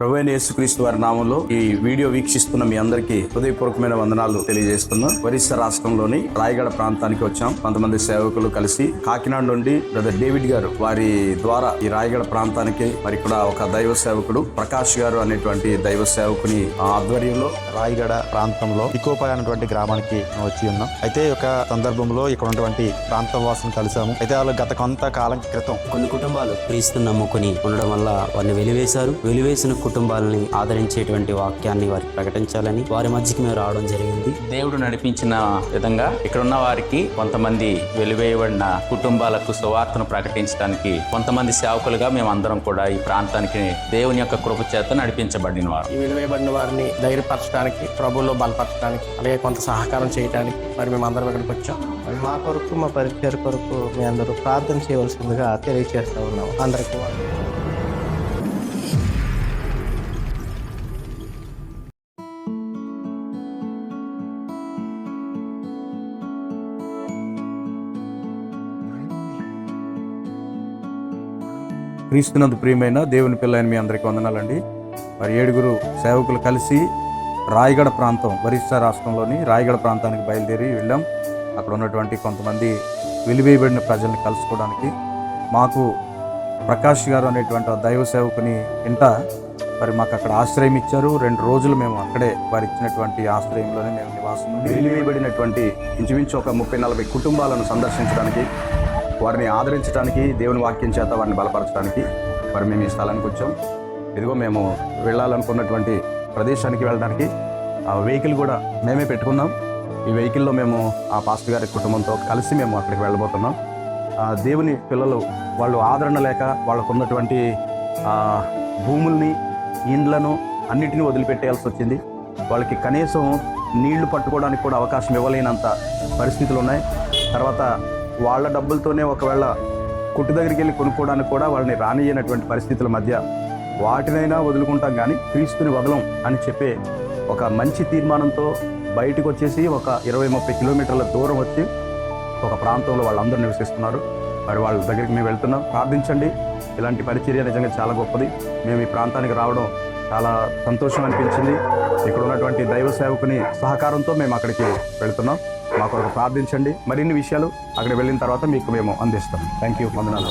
ప్రభు యేసుక్రీస్తు వారి నామంలో ఈ వీడియో వీక్షిస్తున్న మీ అందరికీ హృదయపూర్వకమైన వందనాలు తెలియజేస్తున్నాం. ఒరిస్సా రాష్ట్రంలోని రాయగడ ప్రాంతానికి వచ్చాం. కొంతమంది సేవకులు కలిసి కాకినాడ నుండి బ్రదర్ డేవిడ్ గారు వారి ద్వారా ఈ రాయగడ ప్రాంతానికి మరి కూడా ఒక దైవ సేవకుడు ప్రకాష్ గారు అనేటువంటి దైవ సేవకుని ఆధ్వర్యంలో రాయగడ ప్రాంతంలో ఇకోపాయ్ అనేటువంటి గ్రామానికి వచ్చి ఉన్నాం. అయితే ఒక సందర్భంలో ఇక్కడ ఉన్నటువంటి ప్రాంత వాసులు కలిసాము అయితే వాళ్ళు గత కొంత కాలం క్రితం కొన్ని కుటుంబాలు క్రీస్తుని నమ్ముకుని ఉండడం వల్ల వారిని వెలివేశారు. వెలివేసిన కుటుంబాలని ఆదరించేటువంటి వాక్యాన్ని వారికి ప్రకటించాలని వారి మధ్యకి మేము రావడం జరిగింది. దేవుడు నడిపించిన విధంగా ఇక్కడ ఉన్న వారికి కొంతమంది వెలివేయబడిన కుటుంబాలకు సువార్తను ప్రకటించడానికి కొంతమంది సేవకులుగా మేము అందరం కూడా ఈ ప్రాంతానికి దేవుని యొక్క కృప చేత నడిపించబడిన వారు. ఈ విలువైబడిన వారిని ధైర్యపరచడానికి ప్రభువులో బలపరచడానికి అలాగే కొంత సహకారం చేయడానికి మరి మేము అందరం ఇక్కడికి వచ్చాం. మా కొరకు మా పరిచయ కొరకు మీ అందరూ ప్రార్థన చేయవలసిందిగా తెలియజేస్తా ఉన్నాం. అందరికీ క్రీస్తునందు ప్రియమైన దేవుని పిల్లని మీ అందరికీ వందనాలండి. మరి ఏడుగురు సేవకులు కలిసి రాయగడ ప్రాంతం ఒరిస్సా రాష్ట్రంలోని రాయగడ ప్రాంతానికి బయలుదేరి వెళ్ళాం. అక్కడ ఉన్నటువంటి కొంతమంది వెలివేయబడిన ప్రజల్ని కలుసుకోవడానికి. మాకు ప్రకాష్ గారు అనేటువంటి దైవ సేవకుని ఇంట మరి మాకు అక్కడ ఆశ్రయం ఇచ్చారు. రెండు రోజులు మేము అక్కడే వారు ఇచ్చినటువంటి ఆశ్రయంలోనే మేము నివాసం వెలివేయబడినటువంటి ఇంచుమించు ఒక ముప్పై నలభై కుటుంబాలను సందర్శించడానికి వారిని ఆదరించడానికి దేవుని వాక్యం చేత వారిని బలపరచడానికి మరి మేము ఈ స్థలానికి వచ్చాం. ఇదిగో మేము వెళ్ళాలనుకున్నటువంటి ప్రదేశానికి వెళ్ళడానికి ఆ వెహికల్ కూడా మేమే పెట్టుకున్నాం. ఈ వెహికల్లో మేము ఆ పాస్టర్ గారి కుటుంబంతో కలిసి మేము అక్కడికి వెళ్ళబోతున్నాం. ఆ దేవుని పిల్లలు వాళ్ళు ఆదరణ లేక వాళ్ళకు ఉన్నటువంటి భూముల్ని ఇండ్లను అన్నిటినీ వదిలిపెట్టేయాల్సి వచ్చింది. వాళ్ళకి కనీసం నీళ్ళు పట్టుకోవడానికి కూడా అవకాశం ఇవ్వలేనంత పరిస్థితులు ఉన్నాయి. తర్వాత వాళ్ళ డబ్బులతోనే ఒకవేళ కొట్టు దగ్గరికి వెళ్ళి కొనుక్కోవడానికి కూడా వాళ్ళని రానియనటువంటి పరిస్థితుల మధ్య వాటినైనా వదులుకుంటాం కానీ క్రీస్తుని వదలం అని చెప్పే ఒక మంచి తీర్మానంతో బయటకు వచ్చేసి ఒక ఇరవై ముప్పై కిలోమీటర్ల దూరం వచ్చి ఒక ప్రాంతంలో వాళ్ళందరూ నివసిస్తున్నారు. మరి వాళ్ళ దగ్గరికి మేము వెళ్తున్నాం. ప్రార్థించండి. ఇలాంటి పరిచర్య నిజంగా చాలా గొప్పది. మేము ఈ ప్రాంతానికి రావడం చాలా సంతోషం అనిపించింది. ఇక్కడ ఉన్నటువంటి దైవ సేవకుని సహకారంతో మేము అక్కడికి వెళ్తున్నాం. మా కొరకు ప్రార్థించండి. మరిన్ని విషయాలు అక్కడ వెళ్ళిన తర్వాత మీకు మేము అందిస్తాం. థ్యాంక్ యూ వందనాలు.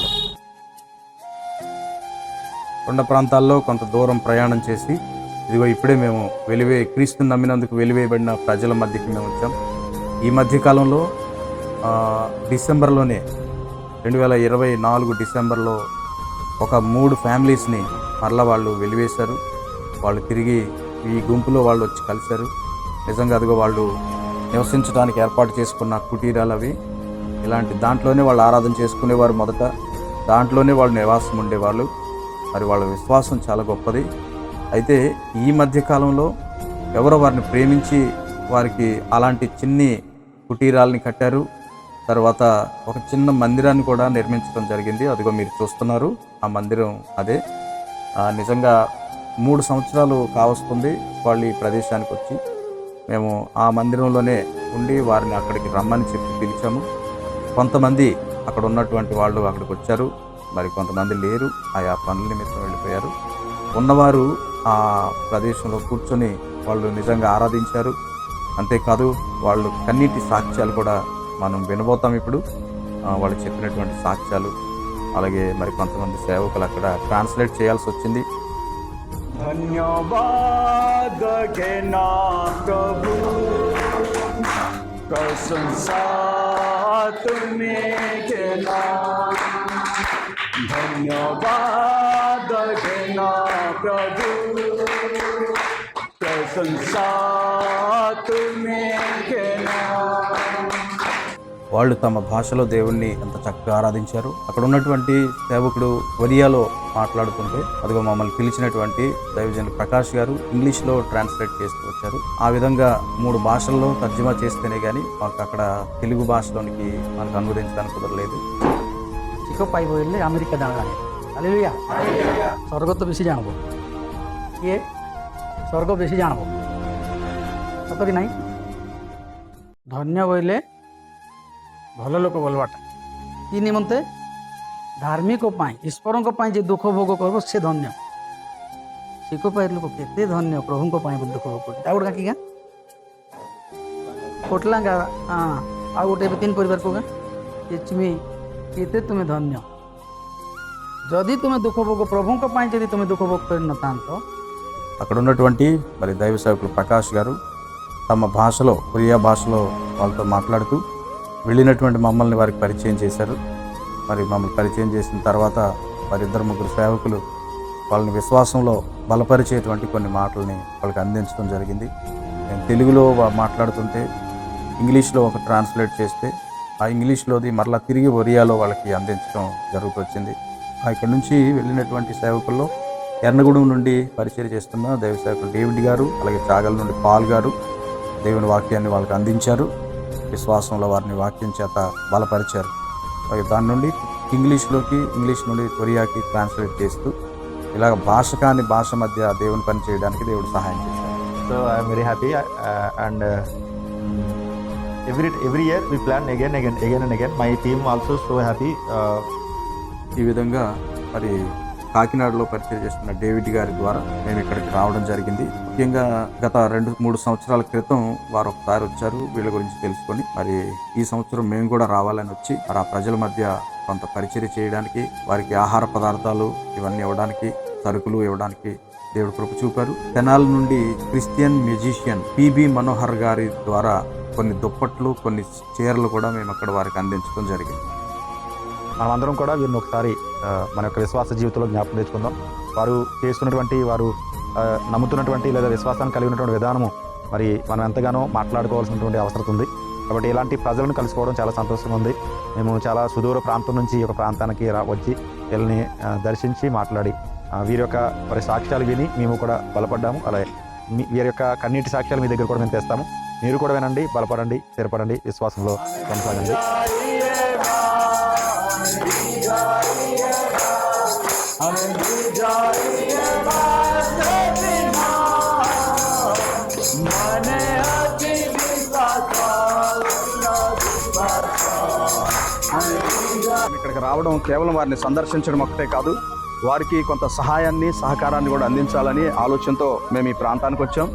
కొండ ప్రాంతాల్లో కొంత దూరం ప్రయాణం చేసి ఇదిగో ఇప్పుడే మేము వెలివే క్రీస్తుని నమ్మినందుకు వెలివేయబడిన ప్రజల మధ్యకి మేము వచ్చాం. ఈ మధ్యకాలంలో డిసెంబర్లోనే రెండు వేల ఇరవై నాలుగు డిసెంబర్లో ఒక మూడు ఫ్యామిలీస్ని మరలా వాళ్ళు వెలివేశారు. వాళ్ళు తిరిగి ఈ గుంపులో వాళ్ళు వచ్చి కలిశారు. నిజంగా అదిగో వాళ్ళు నివసించడానికి ఏర్పాటు చేసుకున్న కుటీరాలు అవి. ఇలాంటి దాంట్లోనే వాళ్ళు ఆరాధన చేసుకునేవారు మొదట. దాంట్లోనే వాళ్ళు నివాసం ఉండేవాళ్ళు. మరి వాళ్ళ విశ్వాసం చాలా గొప్పది. అయితే ఈ మధ్యకాలంలో ఎవరో వారిని ప్రేమించి వారికి అలాంటి చిన్ని కుటీరాలని కట్టారు. తర్వాత ఒక చిన్న మందిరాన్ని కూడా నిర్మించడం జరిగింది. అదిగో మీరు చూస్తున్నారు. ఆ మందిరం అదే. నిజంగా మూడు సంవత్సరాలు కావస్తుంది వాళ్ళు ఈ ప్రదేశానికి వచ్చి. మేము ఆ మందిరంలోనే ఉండి వారిని అక్కడికి రమ్మని చెప్పి పిలిచాము. కొంతమంది అక్కడ ఉన్నటువంటి వాళ్ళు అక్కడికి వచ్చారు. మరి కొంతమంది లేరు. ఆయా పనుల నిమిత్తం వెళ్ళిపోయారు. ఉన్నవారు ఆ ప్రదేశంలో కూర్చొని వాళ్ళు నిజంగా ఆరాధించారు. అంతేకాదు వాళ్ళు కన్నీటి సాక్ష్యాలు కూడా మనం వినబోతాం ఇప్పుడు. వాళ్ళు చెప్పినటువంటి సాక్ష్యాలు. అలాగే మరి కొంతమంది సేవకులు అక్కడ ట్రాన్స్లేట్ చేయాల్సి వచ్చింది. धन्यवाद के ना प्रभु। प्रशंसा तुम्हें के ना धन्यवाद के ना प्रभु। प्रशंसा तुम्हें के ना వాళ్ళు తమ భాషలో దేవుణ్ణి ఎంత చక్కగా ఆరాధించారు. అక్కడ ఉన్నటువంటి సేవకుడు ఒరియాలో మాట్లాడుతుంటే అదిగో మమ్మల్ని పిలిచినటువంటి దైవజన్ ప్రకాష్ గారు ఇంగ్లీష్లో ట్రాన్స్లేట్ చేస్తూ వచ్చారు. ఆ విధంగా మూడు భాషల్లో తర్జుమా చేస్తేనే కానీ మాకు అక్కడ తెలుగు భాషలోనికి మనకు అనువదించడానికి కుదరలేదు. ఇక పై వెళ్ళి అమెరికా దాని అలెలుయా స్వర్గతో বেশি ఏ? স্বর্গ বেশি জানবো ధన్య কি ଭଲ ଲୋକ ବୋଲବାଟା କି ନିମନ୍ତେ ଧାର୍ମିକ ପାଇଁ ଈଶ୍ୱରଙ୍କ ପାଇଁ ଯେ ଦୁଃଖ ଭୋଗ କରିବ ସେ ଧନ୍ୟ ଶିଖ ପାଇ ଲୋକ କେତେ ଧନ୍ୟ ପ୍ରଭୁଙ୍କ ପାଇଁ ବୋଲି ଦୁଃଖ ଭୋଗ କରୁଛନ୍ତି ଆଉ ଗୋଟେ କାକି ଗାଁ କୋଟଲାଙ୍ଗା ହଁ ଆଉ ଗୋଟେ ଏବେ ତିନି ପରିବାର କୋ ଗାଁ କିଚମି କେତେ ତୁମେ ଧନ୍ୟ ଯଦି ତୁମେ ଦୁଃଖ ଭୋଗ ପ୍ରଭୁଙ୍କ ପାଇଁ ଯଦି ତୁମେ ଦୁଃଖ ଭୋଗ କରିନଥାନ୍ତ అక్కడ ఉన్నటువంటి మరి దైవ సేవకులు ప్రకాష్ గారు తమ భాషలో ఒరియా భాషలో వాళ్ళతో మాట్లాడుతూ వెళ్ళినటువంటి మమ్మల్ని వారికి పరిచయం చేశారు. మరి మమ్మల్ని పరిచయం చేసిన తర్వాత వారిద్దరు ముగ్గురు సేవకులు వాళ్ళని విశ్వాసంలో బలపరిచేటువంటి కొన్ని మాటల్ని వాళ్ళకి అందించడం జరిగింది. నేను తెలుగులో మాట్లాడుతుంటే ఇంగ్లీష్లో ఒక ట్రాన్స్లేట్ చేస్తే ఆ ఇంగ్లీష్లోది మరలా తిరిగి ఒరియాలో వాళ్ళకి అందించడం జరుగుతొచ్చింది. ఇక్కడ నుంచి వెళ్ళినటువంటి సేవకుల్లో ఎర్నగూడెం నుండి పరిచయం చేస్తున్న దైవ సేవకులు డేవిడ్ గారు అలాగే చాగల నుండి పాల్ గారు దేవుని వాక్యాన్ని వాళ్ళకి అందించారు. విశ్వాసంలో వారిని వాక్యం చేత బలపరిచారు. దాని నుండి ఇంగ్లీష్లోకి ఇంగ్లీష్ నుండి కొరియాకి ట్రాన్స్లేట్ చేస్తూ ఇలాగ భాష కాని భాష మధ్య దేవుని పని చేయడానికి దేవుడు సహాయం చేశారు. So I'm very happy and every every year we plan again again again and again my team also so happy ఈ విధంగా మరి కాకినాడలో పరిచయం చేస్తున్న డేవిడ్ గారి ద్వారా మేము ఇక్కడికి రావడం జరిగింది. ముఖ్యంగా గత రెండు మూడు సంవత్సరాల క్రితం వారు ఒకసారి వచ్చారు. వీళ్ళ గురించి తెలుసుకొని మరి ఈ సంవత్సరం మేము కూడా రావాలని వచ్చి మరి ఆ ప్రజల మధ్య కొంత పరిచయం చేయడానికి వారికి ఆహార పదార్థాలు ఇవన్నీ ఇవ్వడానికి సరుకులు ఇవ్వడానికి దేవుడు కృప చూపారు. తెనాల నుండి క్రిస్టియన్ మ్యూజిషియన్ పిబి మనోహర్ గారి ద్వారా కొన్ని దుప్పట్లు కొన్ని చీరలు కూడా మేము అక్కడ వారికి అందించడం జరిగింది. మనమందరం కూడా వీరిని ఒకసారి మన యొక్క విశ్వాస జీవితంలో జ్ఞాపకం తెచ్చుకుందాం. వారు చేస్తున్నటువంటి వారు నమ్ముతున్నటువంటి లేదా విశ్వాసాన్ని కలిగి ఉన్నటువంటి విధానము మరి మనం ఎంతగానో మాట్లాడుకోవాల్సినటువంటి అవసరం ఉంది. కాబట్టి ఇలాంటి ప్రజలను కలుసుకోవడం చాలా సంతోషంగా ఉంది. మేము చాలా సుదూర ప్రాంతం నుంచి ఈ యొక్క ప్రాంతానికి రా వచ్చి వీళ్ళని దర్శించి మాట్లాడి వీరి యొక్క మరి సాక్ష్యాలు విని మేము కూడా బలపడ్డాము. అలాగే మీ వీరి యొక్క కన్నీటి సాక్ష్యాలు మీ దగ్గర కూడా మేము తెస్తాము. మీరు కూడా వినండి బలపడండి స్థిరపడండి విశ్వాసంలో కొనసాగండి. ఇక్కడికి రావడం కేవలం వారిని సందర్శించడం ఒకటే కాదు వారికి కొంత సహాయాన్ని సహకారాన్ని కూడా అందించాలని ఆలోచనతో మేము ఈ ప్రాంతానికి వచ్చాం.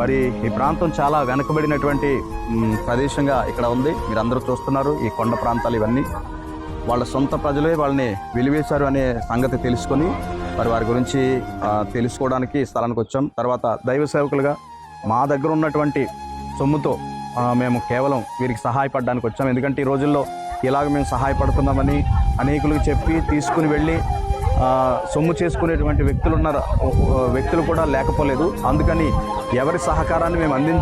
మరి ఈ ప్రాంతం చాలా వెనుకబడినటువంటి ప్రదేశంగా ఇక్కడ ఉంది. మీరు అందరూ చూస్తున్నారు ఈ కొండ ప్రాంతాలు ఇవన్నీ. వాళ్ళ సొంత ప్రజలే వాళ్ళని వెలివేశారు అనే సంగతి తెలుసుకొని మరి వారి గురించి తెలుసుకోవడానికి స్థలానికి వచ్చాం. తర్వాత దైవ సేవకులుగా మా దగ్గర ఉన్నటువంటి సొమ్ముతో మేము కేవలం వీరికి సహాయపడడానికి వచ్చాం. ఎందుకంటే ఈ రోజుల్లో ఇలాగ మేము సహాయపడుతున్నామని అనేకులకు చెప్పి తీసుకుని వెళ్ళి సొమ్ము చేసుకునేటువంటి వ్యక్తులు ఉన్నారు. వ్యక్తులు కూడా లేకపోలేదు. అందుకని ఎవరి సహకారాన్ని మేము అంది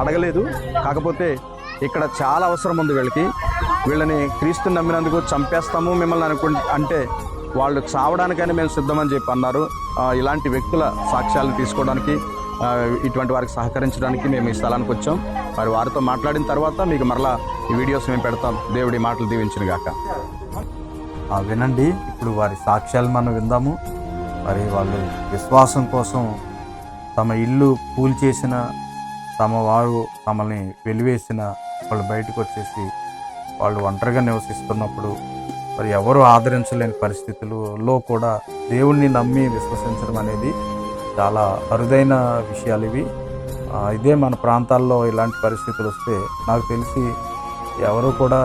అడగలేదు. కాకపోతే ఇక్కడ చాలా అవసరం ఉంది వీళ్ళకి. వీళ్ళని క్రీస్తు నమ్మినందుకు చంపేస్తాము మిమ్మల్ని అనుకు అంటే వాళ్ళు చావడానికైనా మేము సిద్ధమని చెప్పి అన్నారు. ఇలాంటి వ్యక్తుల సాక్ష్యాలను తీసుకోవడానికి ఇటువంటి వారికి సహకరించడానికి మేము ఈ స్థలానికి వచ్చాం. మరి వారితో మాట్లాడిన తర్వాత మీకు మరలా ఈ వీడియోస్ మేము పెడతాం. దేవుడి మాటలు దీవించిన గాక. వినండి. ఇప్పుడు వారి సాక్ష్యాలు మనం విందాము. మరి వాళ్ళు విశ్వాసం కోసం తమ ఇల్లు పూల్ చేసిన తమ వారు తమల్ని వెలివేసిన వాళ్ళు బయటకు వచ్చేసి వాళ్ళు ఒంటరిగా నివసిస్తున్నప్పుడు మరి ఎవరు ఆదరించలేని పరిస్థితులలో కూడా దేవుణ్ణి నమ్మి విశ్వసించడం అనేది చాలా అరుదైన విషయాలు ఇవి. ఇదే మన ప్రాంతాల్లో ఇలాంటి పరిస్థితులు వస్తే నాకు తెలిసి ఎవరు కూడా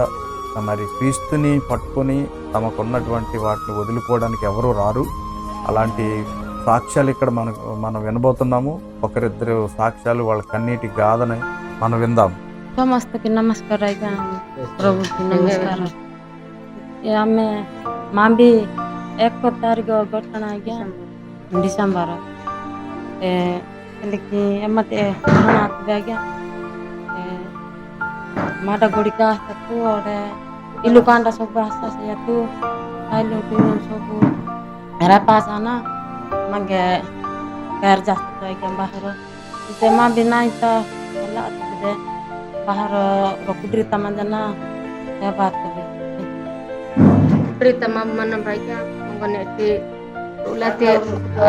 మరి క్రీస్తుని పట్టుకొని తమకున్నటువంటి వాటిని వదులుకోవడానికి ఎవరు రారు. అలాంటి సాక్ష్యాలు ఇక్కడ మనకు మనం వినబోతున్నాము. ఒకరిద్దరు సాక్ష్యాలు వాళ్ళ కన్నీటి గాథని మనం విందాము ସମସ୍ତଙ୍କୁ ନମସ୍କାର ଆଜ୍ଞା ପ୍ରଭୁଙ୍କୁ ନମସ୍କାର ଏ ଆମେ ମା ବି ଏକ ତାରିଖ ଘଟଣା ଆଜ୍ଞା ଡିସେମ୍ବର ଏ ହେଲେକି ଏମତେ ଘଟଣା ଆସିବେ ଆଜ୍ଞା ଏ ମାଟ ଗୁଡ଼ିକ ଆସିବାକୁ ଗୋଟେ ଇଲୁ କାଣ୍ଡ ସବୁ ଆଶା ସେଇଆକୁ ଖାଇଲୁ ପିଇଲୁ ସବୁ ରାପାସାନ ମାଗେ ଗାର ଯାସ୍ତ ଆଜ୍ଞା ବାହାର ସେ ମା ବି ନାହିଁ ତ ଭଲ ଆସିବେ ಬಾರ ರೊಕ್ಕಡ್ರಿ ತಮ್ಮಂದನ ಬಾರ್ತದೆ ರೊಕ್ಕಡ್ರಿ ತಮ್ಮಮ್ಮ ನಮ್ಮ ರೈತ ಮಂಗನೈತಿ ಉಲತಿ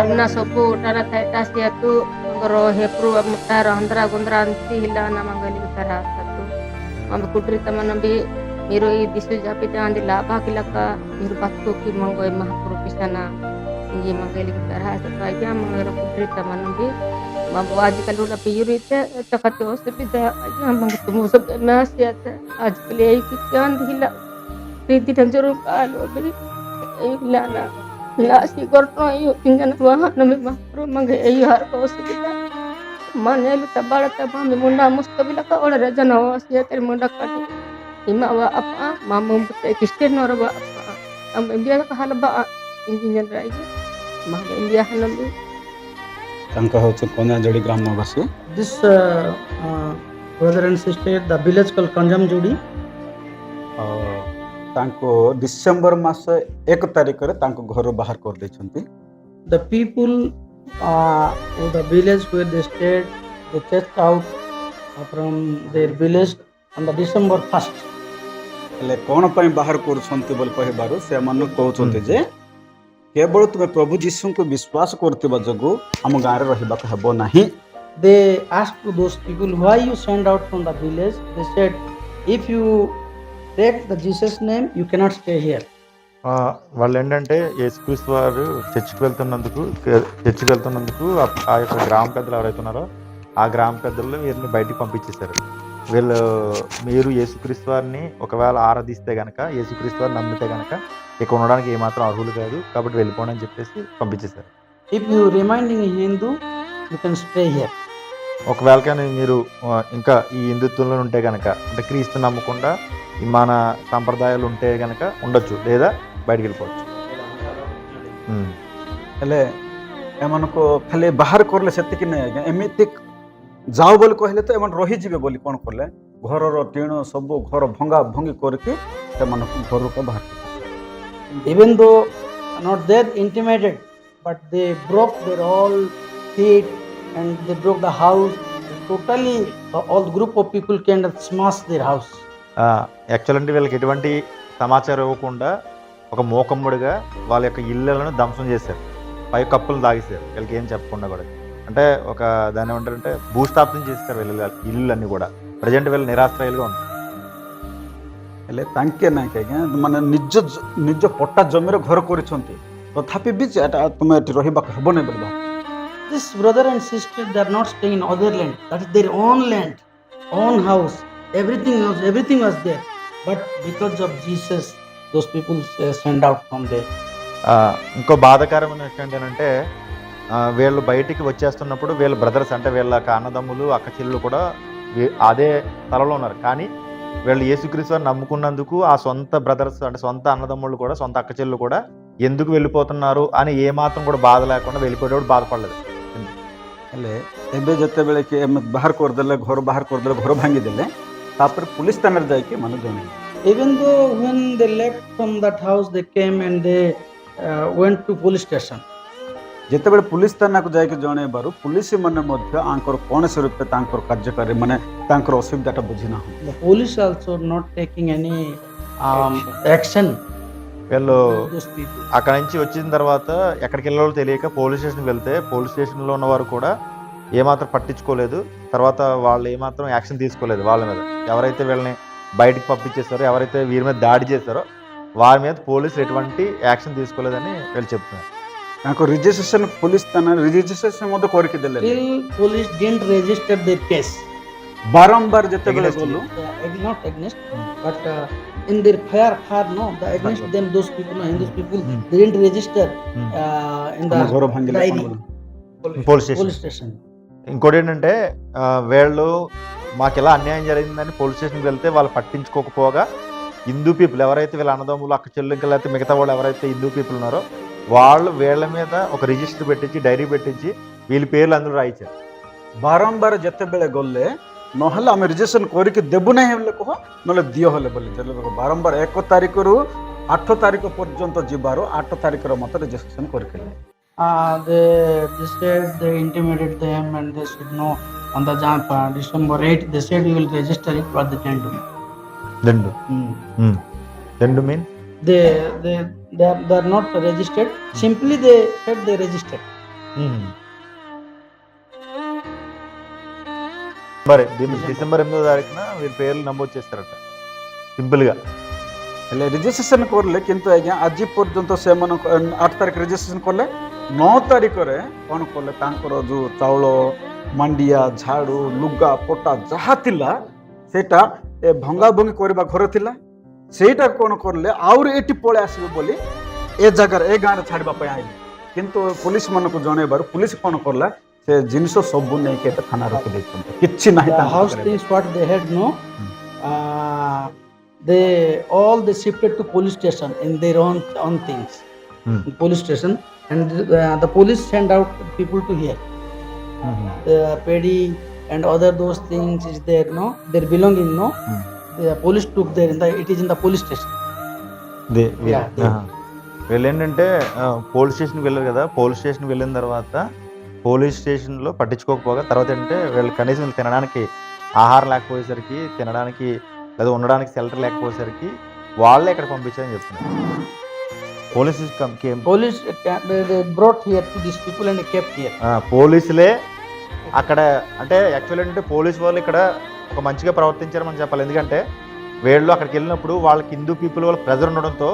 ಅನ್ನ, ಸೊಪ್ಪು ಊಟನ ಜಾಸ್ತಿ ಆಯ್ತು. ಅವರು ಹೆಪ್ರು, ಮುಟ್ಟಾರ, ಅಂದ್ರ, ಗುಂದ್ರ ಅಂತಿ ಇಲ್ಲ ನಮ್ಮ ಅಂಗಲಿಗೆ ತರ ಆಗ್ತತ್ತು. ಒಂದು ಕುಡ್ರಿ ತಮ್ಮ ನಂಬಿ మీరు ఈ దిశ జాపితే అంది లాభాకిలక మీరు భక్తుకి మంగో మహాపురు కిషన ఈ మంగళికి తరహా అయితే మంగళ కుట్రిత మనం mampu aja kan dulu tapi yuri te tak ada os tapi dah aja ambang ketemu sebab nas ya te aja beli ayu kian hilak riti dan jorong kalu beli eh, ayu lana la si korno oh, ayu iya, tinggal tuah nami mahru mangai ayu har os kita mana lu tabar tabah mi munda mustabi laka orang raja nawas ya munda kalu ima wa apa mampu bete kister nora nah, wa apa ambil dia kehalba ingin jenra ini mahal India nami Shankar કોના જોડી ગ્રામ નિવાસી this uh, uh, brother and sister the village called કંજમ જોડી ତାଙ୍କୁ December ମାସ ଏକ ତାରିଖରେ ତାଙ୍କ ଘରୁ ବାହାର କରିଦେଇଛନ୍ତି the people the village where the state the check out from their village on the December first ହେଲେ କ'ଣ ପାଇଁ ବାହାର କରୁଛନ୍ତି ବୋଲି କହିବାରୁ ସେମାନେ କହୁଛନ୍ତି ଯେ କେବଳ ତୁମେ ପ୍ରଭୁ ଯୀଶୁଙ୍କୁ ବିଶ୍ୱାସ କରୁଥିବା ଯୋଗୁଁ ଆମ ଗାଁରେ ରହିବାକୁ ହେବ ନାହିଁ They asked to those people, why you send out from the village? They said, if you take the Jesus name, you cannot stay here. ఆ, వాళ్ళు ఏంటంటే యేసుక్రీస్తు వారు చర్చికి వెళ్తున్నందుకు చర్చికి వెళ్తున్నందుకు ఆ- ఆ యొక్క గ్రామ పెద్దలు ఎవరైతే ఉన్నారో ఆ గ్రామ పెద్దలు వీరిని బయటికి పంపించేశారు వీళ్ళు మీరు యేసుక్రీస్తు వారిని ఒకవేళ ఆరాధిస్తే గనక యేసుక్రీస్తు వారిని నమ్మితే గనక ఇక్కడ ఉండడానికి ఏమాత్రం అర్హులు కాదు కాబట్టి వెళ్ళిపోండి అని చెప్పేసి పంపించేశారు If you remain in Hindu, you can stay here. ఒకవేళ కానీ మీరు ఆ, ఇంకా ఈ హిందుత్వంలో ఉంటే గనక అంటే క్రీస్తు నమ్మకుండా ఈ మన సంప్రదాయాలు ఉంటే గనక ఉండొచ్చు లేదా బయటికి వెళ్ళిపోవచ్చు ఉమ్. ହେଲେ ଏମାନଙ୍କୁ ଖାଲି ବାହାର କରିଲେ ସେତିକି ନାହିଁ ଆଜ୍ଞା ଏମିତି ଯାଉ ବୋଲି କହିଲେ ତ ଏମାନେ ରହିଯିବେ ବୋଲି କ'ଣ କଲେ ଘରର ଟିଣ ସବୁ ଘର ଭଙ୍ଗା ଭଙ୍ଗି କରିକି ସେମାନଙ୍କୁ ଘରକୁ ବାହାର କଲେ Even though not there intimated, but they broke their all heat and they broke the house. Totally, uh, all group of people came and smashed their house. Actual అంటే వీళ్ళకి ఎటువంటి సమాచారం ఇవ్వకుండా ఒక మోకమ్ముడిగా వాళ్ళ యొక్క ఇళ్ళలను ధ్వంసం చేశారు. పై కప్పులు తాగేశారు. వీళ్ళకి ఏం చెప్పకుండా కూడా. అంటే ఒక దాన్ని ఏమంటారంటే భూస్థాపనం చేస్తారు వీళ్ళ ఇల్లు అన్నీ కూడా. ప్రజెంట్ వీళ్ళు నిరాశ్రయాలుగా ఉంటారు ହେଲେ ତାଙ୍କେ ନାହିଁ କି ଆଜ୍ଞା ମାନେ ନିଜ ଜ- ନିଜ ପଟ୍ଟା ଜମିରେ ଘର କରିଛନ୍ତି ତଥାପି ବି ଯେ ଏଟା ତୁମେ ଏଠି ରହିବାକୁ ହେବନି ବୋଲି ଭାବ This brother and sister, they are not staying in other land. That is their own land, own house. Everything was, everything was there. But because of Jesus, those people uh, sent out from there. ఆ, ఇంకో బాధాకరమైన విషయం ఏంటంటే ఆ, వీళ్ళు బయటికి వచ్చేస్తున్నప్పుడు వీళ్ళ brothers అంటే వీళ్ళ యొక్క అన్నదమ్ములు అక్క చెల్లెలు కూడా వీ- అదే స్థలంలో ఉన్నారు కానీ వీళ్ళు యేసుక్రీస్తు నమ్ముకున్నందుకు ఆ సొంత బ్రదర్స్ అంటే సొంత అన్నదమ్ముళ్ళు కూడా సొంత అక్కచెల్లు కూడా ఎందుకు వెళ్ళిపోతున్నారు అని ఏమాత్రం కూడా బాధ లేకుండా వెళ్ళిపోయేవాడు బాధపడలేదు ಅಲ್ಲೇ ಎಬ್ಬೆ ಜೊತೆ ಬೆಳಕ್ಕೆ ಮತ್ತು ಬಹಾರ್ ಕೊರ್ದಲ್ಲ ಹೊರ ಬಹಾರ್ ಕೊರ್ದಲ್ಲ ಹೊರ ಭಾಂಗಿದ್ದಲ್ಲೇ ತಾಪರ್ ಪೊಲೀಸ್ ತಂಡದಾಕಿ ಮನದೋಣಿ even though when they left from that house they came and they uh, went ଯେତେବେଳେ ପୁଲିସ ଥାନାକୁ ଯାଇକି ଜଣେଇବାରୁ ପୁଲିସ ମାନେ ମଧ୍ୟ ଆଙ୍କର କୌଣସି ରୂପେ ତାଙ୍କର କାର୍ଯ୍ୟକାରୀ ମାନେ ତାଙ୍କର ଅସୁବିଧାଟା ବୁଝିନାହାନ୍ତି The police also not taking any um, action వీళ్ళు on those people. అక్కడ నుంచి వచ్చిన తర్వాత ఎక్కడికి వెళ్ళాలో తెలియక పోలీస్ స్టేషన్కి వెళ్తే పోలీస్ స్టేషన్లో ఉన్నవారు కూడా ఏమాత్రం పట్టించుకోలేదు తర్వాత వాళ్ళు ఏమాత్రం యాక్షన్ తీసుకోలేదు వాళ్ళ మీద ఎవరైతే వీళ్ళని బయటికి పంపించేస్తారో ఎవరైతే వీరి మీద దాడి చేస్తారో వారి మీద పోలీసులు ఎటువంటి యాక్షన్ తీసుకోలేదని వీళ్ళు చెప్తున్నారు నాకు రిజిస్ట్రేషన్ పోలీస్ ತನ್ನ రిజిస్ట్రేషన్ ಮೊದಲು ಕೋರಿಕಿದ್ದಿಲ್ಲ Till police didn't register their case. ಬಾರಂಬಾರ್ ಜೊತೆಗಳು Uh, not against, but uh, in their fire, fire, no, the against them, those people, no, Hindus people, they didn't register uh, in the Gaurav ಹಂಗಿಲ್ಲ ఇంకోటి ఏంటంటే వీళ్ళు మాకు ఎలా అన్యాయం జరిగిందని police స్టేషన్కి వెళ్తే వాళ్ళు పట్టించుకోకపోగా హిందూ పీపుల్ ఎవరైతే వీళ్ళ అన్నదమ్ములు అక్క చెల్లెంకలు మిగతా వాళ్ళు ఎవరైతే హిందూ పీపుల్ ఉన్నారో వాళ్ళు వీళ్ళ మీద ఒక రిజిస్టర్ పెట్టించి డైరీ పెట్టించి వీళ్ళ పేర్లు అందులో రాయించారు ಬಾರಂಬಾರ ಜೊತೆ ಬೆಳೆಗೊಲ್ಲೆ ನೊಹಲ ಆಮೆ ರಿಜಿಸ್ಟ್ರೇಷನ್ ಕೋರಿಕೆ ದೇಬುನೆ ಹೇಳಕ್ಕೆ ನೊಲೆ ದಿಯೋ ಹೊಲೆ ಬಲ್ಲಿ ತೆಲುಗು ಬಾರಂಬಾರ ಏಕ ತಾರೀಖರು আট তারিখ পর্যন্ত যাবার আট তারিখের মতো রেজিস্ট্রেশন করে ফেলে they said they intimated them and they should know on the জান December 8 they said you will register it for the tendu tendu tendu mean They, they, they are, they are not registered. Simply they said they registered. మరి దీన్ని December ఎనిమిదో తారీఖున వీరి పేర్లు నమోదు చేస్తారట సింపుల్గా ହେଲେ ରେଜିଷ୍ଟ୍ରେସନ୍ କରିଲେ କିନ୍ତୁ ଆଜ୍ଞା ଆଜି ପର୍ଯ୍ୟନ୍ତ ସେମାନଙ୍କ ଆଠ ତାରିଖ ରେଜିଷ୍ଟ୍ରେସନ୍ କଲେ ନଅ ତାରିଖରେ କ'ଣ କଲେ ତାଙ୍କର ଯେଉଁ ଚାଉଳ ମାଣ୍ଡିଆ ଝାଡ଼ୁ ଲୁଗା ପଟା ଯାହା ଥିଲା ସେଇଟା ଏ ଭଙ୍ଗାଭଙ୍ଗି କରିବା ଘର ଥିଲା ସେଇଟା କ'ଣ କରିଲେ ଆହୁରି ଏଠି ପଳେଇ ଆସିବେ ବୋଲି ଏ ଜାଗାରେ ଏ ଗାଁରେ ଛାଡ଼ିବା ପାଇଁ ଆଇଲେ କିନ୍ତୁ ପୋଲିସ ମାନଙ୍କୁ ଜଣେଇବାରୁ ପୋଲିସ କ'ଣ କଲା ସେ ଜିନିଷ ସବୁ ନେଇକି ଏବେ ଥାନା ରଖିଦେଇଛନ୍ତି କିଛି ନାହିଁ The ତାଙ୍କ house ପାଖରେ। things what they had no, uh, they all they shifted to police station in their own own things. Hmm. In police station and uh, the police send out people to here. The paddy and other those things is there no, their belonging no. Hmm. In the it is in the police station. They- they- ఆహా. వీళ్ళు ఏంటంటే police స్టేషన్కి వెళ్ళారు కదా police స్టేషన్కి వెళ్ళిన తర్వాత police స్టేషన్లో పట్టించుకోకపోగా తర్వాత ఏంటంటే వీళ్ళు కనీసం వీళ్ళు తినడానికి ఆహారం లేకపోయేసరికి తినడానికి లేదా ఉండడానికి షెల్టర్ లేకపోయేసరికి వాళ్ళే ఇక్కడ పంపించారని చెప్తున్నారు పోలీస్ కం- Police they, they brought here to these people and kept here. ఆ, పోలీసులే అక్కడ అంటే యాక్చువల్ ఏంటంటే పోలీస్ వాళ్ళు ఇక్కడ ఒక మంచిగా ప్రవర్తించారని మనం చెప్పాలి ఎందుకంటే వీళ్ళు అక్కడికి వెళ్ళినప్పుడు వాళ్ళకి హిందూ పీపుల్ వాళ్ళ ప్రెజర్ ఉండడంతో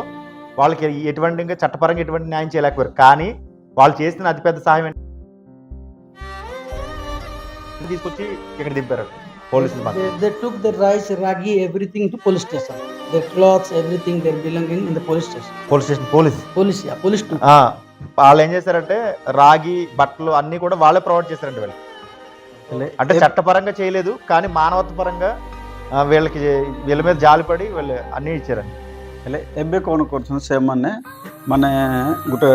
వాళ్ళకి ఎటువంటి ఇంకా చట్టపరంగా ఎటువంటి న్యాయం చేయలేకపోయారు కానీ వాళ్ళు చేసిన అతిపెద్ద సహాయం ఏంటి? తీసుకొచ్చి ఇక్కడ దింపారు పోలీసులు. Their clothes, everything, their belonging in the police station. Police station police yeah, police took. ఆ, వాళ్ళు ఏం చేశారంటే రాగి బట్టలు అన్ని కూడా వాళ్ళే ప్రొవైడ్ చేశారంట వీళ్ళు అంటే చట్టపరంగా చేయలేదు కానీ మానవత్వ పరంగా ఆ, వీళ్ళకి వీళ్ళ మీద జాలిపడి వీళ్ళు అన్నీ ఇచ్చారండి ହେଲେ ଏବେ କ'ଣ କରୁଛନ୍ତି ସେମାନେ ମାନେ ଗୋଟେ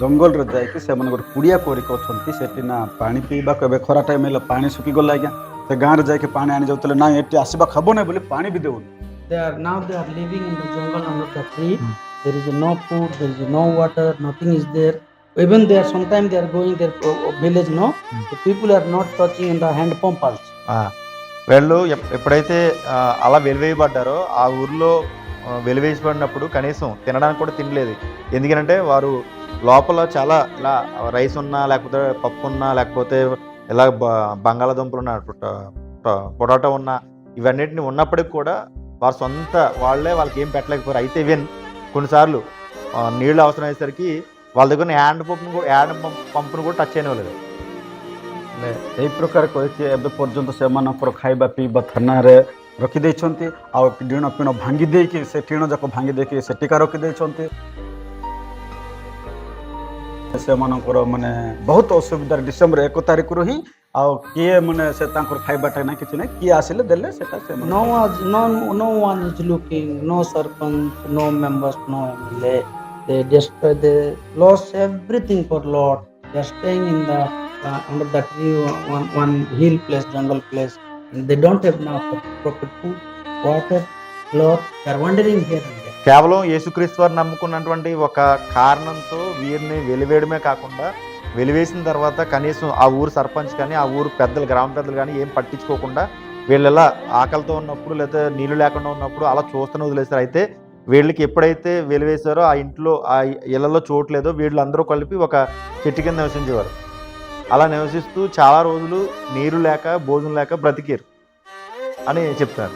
ଜଙ୍ଗଲରେ ଯାଇକି ସେମାନେ ଗୋଟେ କୁଡ଼ିଆ କରିକି ଅଛନ୍ତି ସେଠି ନା ପାଣି ପିଇବାକୁ ଏବେ ଖରା ଟାଇମ୍ ହେଲା ପାଣି ଶୁଖିଗଲା ଆଜ୍ଞା ସେ ଗାଁରେ ଯାଇକି ପାଣି ଆଣି ଯାଉଥିଲେ ନାଇଁ ଏଠି ଆସିବାକୁ ହେବ ନାହିଁ ବୋଲି ପାଣି ବି ଦେଉନି They are now they are living in the jungle under the tree. There is no food, there is no water, nothing is there. Even they are sometimes they are going their uh, village. No, the people are not touching in the hand pump also. ఆ, వీళ్ళు ఎప్- ఎప్పుడైతే ఆ, అలా వెలివేయబడ్డారో ఆ ఊర్లో ఆ, వెలివేయబడినప్పుడు కనీసం తినడానికి కూడా తినలేదు ఎందుకంటే వారు లోపల చాలా ఇలా రైస్ ఉన్నా లేకపోతే పప్పు ఉన్నా లేకపోతే ఇలా బ- బంగాళాదుంపలు ఉన్న పొటాటో ఉన్న ఇవన్నిటిని ఉన్నప్పటికి కూడా వారి సొంత వాళ్ళే వాళ్ళకి ఏం పెట్టలేకపోయారు అయితే ఈవెన్ కొన్నిసార్లు ఆ, నీళ్ళు అవసరం అయ్యేసరికి వాళ్ళ దగ్గర హ్యాండ్ పంప్ను కూడా హ్యాండ్ పంపును కూడా టచ్ చేయనివ్వలేదు ହେଲେ ଏଇ ପ୍ରକାର କହିକି ଏବେ ପର୍ଯ୍ୟନ୍ତ ସେମାନଙ୍କର ଖାଇବା ପିଇବା ଥାନାରେ ରଖିଦେଇଛନ୍ତି ଆଉ ଟିଣ ପିଣ ଭାଙ୍ଗି ଦେଇକି ସେ ଟିଣ ଯାକ ଭାଙ୍ଗି ଦେଇକି ସେଠିକା ରଖିଦେଇଛନ୍ତି ସେମାନଙ୍କର ମାନେ ବହୁତ ଅସୁବିଧାରେ ଡିସେମ୍ବର ଏକ ତାରିଖରୁ ହିଁ ଆଉ କିଏ ମାନେ ସେ ତାଙ୍କର ଖାଇବାଟା ନାହିଁ କିଛି ନାହିଁ କିଏ ଆସିଲେ ଦେଲେ ସେଟା ସେମାନେ No one, no, no one is looking. No sarpanch, no members, no MLA. They destroy. They lost everything for Lord. They are staying in the uh, under the tree, one, one hill place, jungle place, and they don't have now proper food, water, cloth. They are wandering here and there. కేవలం యేసుక్రీస్తు వారు నమ్ముకున్నటువంటి ఒక కారణంతో వీరిని వెలివేయడమే కాకుండా వెలివేసిన తర్వాత కనీసం ఆ ఊరు సర్పంచ్ కానీ ఆ ఊరు పెద్దలు గ్రామ పెద్దలు కానీ ఏం పట్టించుకోకుండా వీళ్ళు ఇలా ఆకలితో ఉన్నప్పుడు లేదా నీళ్ళు లేకుండా ఉన్నప్పుడు అలా చూస్తూనే వదిలేస్తారు అయితే వీళ్ళకి ఎప్పుడైతే వెలివేశారో ఆ ఇంట్లో ఆ ఇళ్లలో చోట్లేదో వీళ్ళందరూ కలిపి ఒక చెట్టు కింద నివసించేవారు అలా నివసిస్తూ చాలా రోజులు నీరు లేక భోజనం లేక బ్రతికారు అని చెప్తారు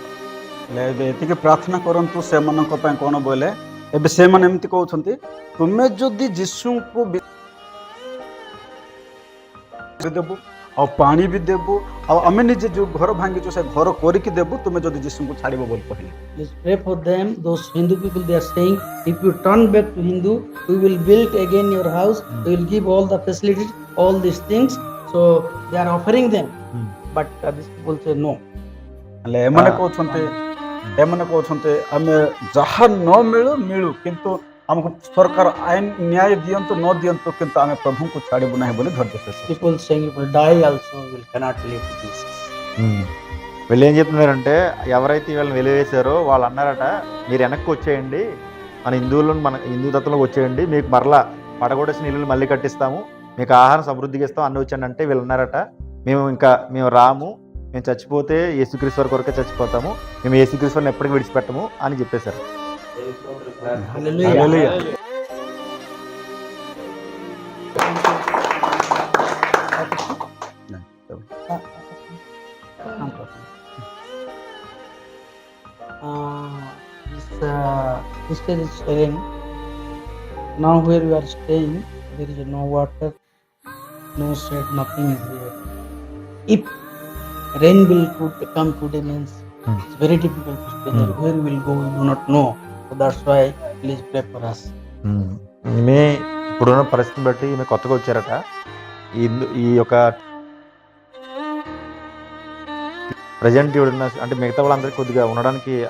ହେଲେ ଏବେ ଏତିକି ପ୍ରାର୍ଥନା କରନ୍ତୁ ସେମାନଙ୍କ ପାଇଁ କ'ଣ ବୋଇଲେ ଏବେ ସେମାନେ ଏମିତି କହୁଛନ୍ତି ତୁମେ ଯଦି ଯୀଶୁଙ୍କୁ ବି- ଦେବୁ ଆଉ ପାଣି ବି ଦେବୁ ଆଉ ଆମେ ନିଜେ ଯେଉଁ ଘର ଭାଙ୍ଗିଛୁ ସେ ଘର କରିକି ଦେବୁ ତୁମେ ଯଦି ଯୀଶୁଙ୍କୁ ଛାଡ଼ିବ ବୋଲି କହିଲେ Please pray for them. Those Hindu people they are saying, if you turn back to Hindu, we will build again your house. We will give all the facilities, all these things. So they are offering them, Hmm. but uh, these people say no. ହେଲେ ଏମାନେ ହଁ। କହୁଛନ୍ତି ଏମାନେ କହୁଛନ୍ତି ଆମେ ଯାହା ନ ମିଳୁ ମିଳୁ କିନ୍ତୁ ଆମକୁ ସରକାର ଆଇନ ନ୍ୟାୟ ଦିଅନ୍ତୁ ନ ଦିଅନ୍ତୁ କିନ୍ତୁ ଆମେ ପ୍ରଭୁଙ୍କୁ ଛାଡ଼ିବୁ ନାହିଁ ବୋଲି ଧୈର୍ଯ୍ୟ ଶେଷ People saying if we die also, we cannot live with Jesus. ఉమ్. వీళ్ళు ఏం చెప్తున్నారంటే ఎవరైతే వీళ్ళని వెలివేశారో వాళ్ళు అన్నారట మీరు వెనక్కి వచ్చేయండి మన హిందువులను మన హిందూ తత్వంలోకి వచ్చేయండి మీకు మరలా పడగొట్టేసిన ఇల్లు మళ్ళీ కట్టిస్తాము మీకు ఆహారం సమృద్ధిగా ఇస్తాం అన్ని వచ్చాను అంటే వీళ్ళు అన్నారట మేము ఇంకా మేము రాము మేము చచ్చిపోతే యేసుక్రీశ్వర్ కొరకే చచ్చిపోతాము మేము యేసుక్రీశ్వరిని ఎప్పటికీ విడిచిపెట్టము అని చెప్పేశారు Hallelujah. Hallelujah. Uh, this uh, sister is telling, now where we are staying, there is no water, no shade, nothing is there. If rain will come today means Hmm. it's very difficult to stay there. Where we will go, we do not know. Please pray for us. ఉమ్. ఈమె ఇప్పుడున్న పరిస్థితిని బట్టి ఈమె కొత్తగా వచ్చారట. ఈ ఈ యొక్క ప్రజెంట్ ఇవిడున్న అంటే మిగతా వాళ్ళందరికీ కొద్దిగా ఉండడానికి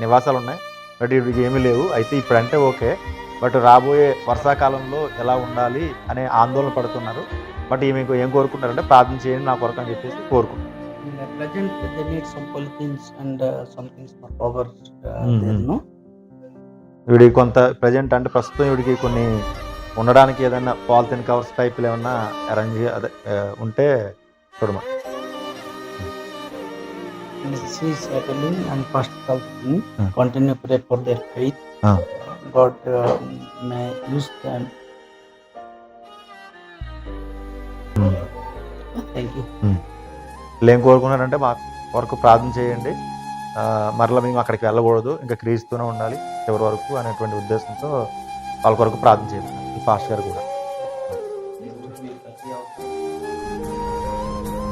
నివాసాలు ఉన్నాయి. బట్ ఇవిడికి ఏమీ లేవు. అయితే ఇప్పుడంటే ఓకే. బట్ రాబోయే వర్షాకాలంలో ఎలా ఉండాలి అనే ఆందోళన పడుతున్నారు. బట్ ఈమెకు ఏం కోరుకుంటారంటే ప్రార్థన చేయండి నా కొరకు అని చెప్పేసి In the present, they need some polythenes and uh, some వీడికి కొంత ప్రజెంట్ అంటే ప్రస్తుతం వీడికి కొన్ని ఉండడానికి ఏదైనా పాలిథిన్ కవర్స్ టైప్లు ఏమన్నా అరేంజ్ అదే ఉంటే చూడమా and pastor also continue pray for their faith. God uh, may use them. Thank you. వీళ్ళు ఏం కోరుకున్నారంటే మా కొరకు ప్రార్థన చేయండి మరల మేము అక్కడికి వెళ్ళకూడదు. ఇంకా క్రీస్తూనే ఉండాలి. చివరి వరకు అనేటువంటి ఉద్దేశంతో వాళ్ళ కొరకు ప్రార్థన చేయండి. ఈ పాస్టర్ గారు కూడా.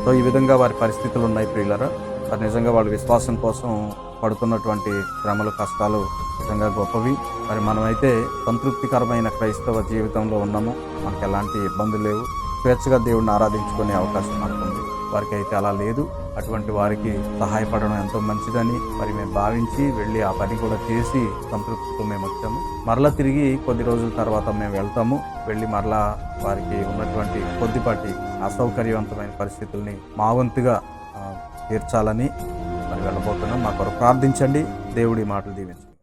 సో ఈ విధంగా వారి పరిస్థితులు ఉన్నాయి ప్రియులరా. మరి నిజంగా వాళ్ళ విశ్వాసం కోసం పడుతున్నటువంటి శ్రమలు కష్టాలు నిజంగా గొప్పవి. మరి మనమైతే సంతృప్తికరమైన క్రైస్తవ జీవితంలో ఉన్నాము. మనకు ఎలాంటి ఇబ్బందులు లేవు. స్వేచ్ఛగా దేవుడిని ఆరాధించుకునే అవకాశం మనకుంది వారికి అయితే అలా లేదు. అటువంటి వారికి సహాయపడడం ఎంతో మంచిదని మరి మేము భావించి వెళ్ళి ఆ పని కూడా చేసి సంతృప్తితో మేము వచ్చాము. మరలా తిరిగి కొద్ది రోజుల తర్వాత మేము వెళ్తాము. వెళ్ళి మరలా వారికి ఉన్నటువంటి కొద్దిపాటి అసౌకర్యవంతమైన పరిస్థితుల్ని మా వంతుగా తీర్చాలని మరి వెళ్ళబోతున్నాం. మా కొరకు ప్రార్థించండి. దేవుడి మాటలు దీవించండి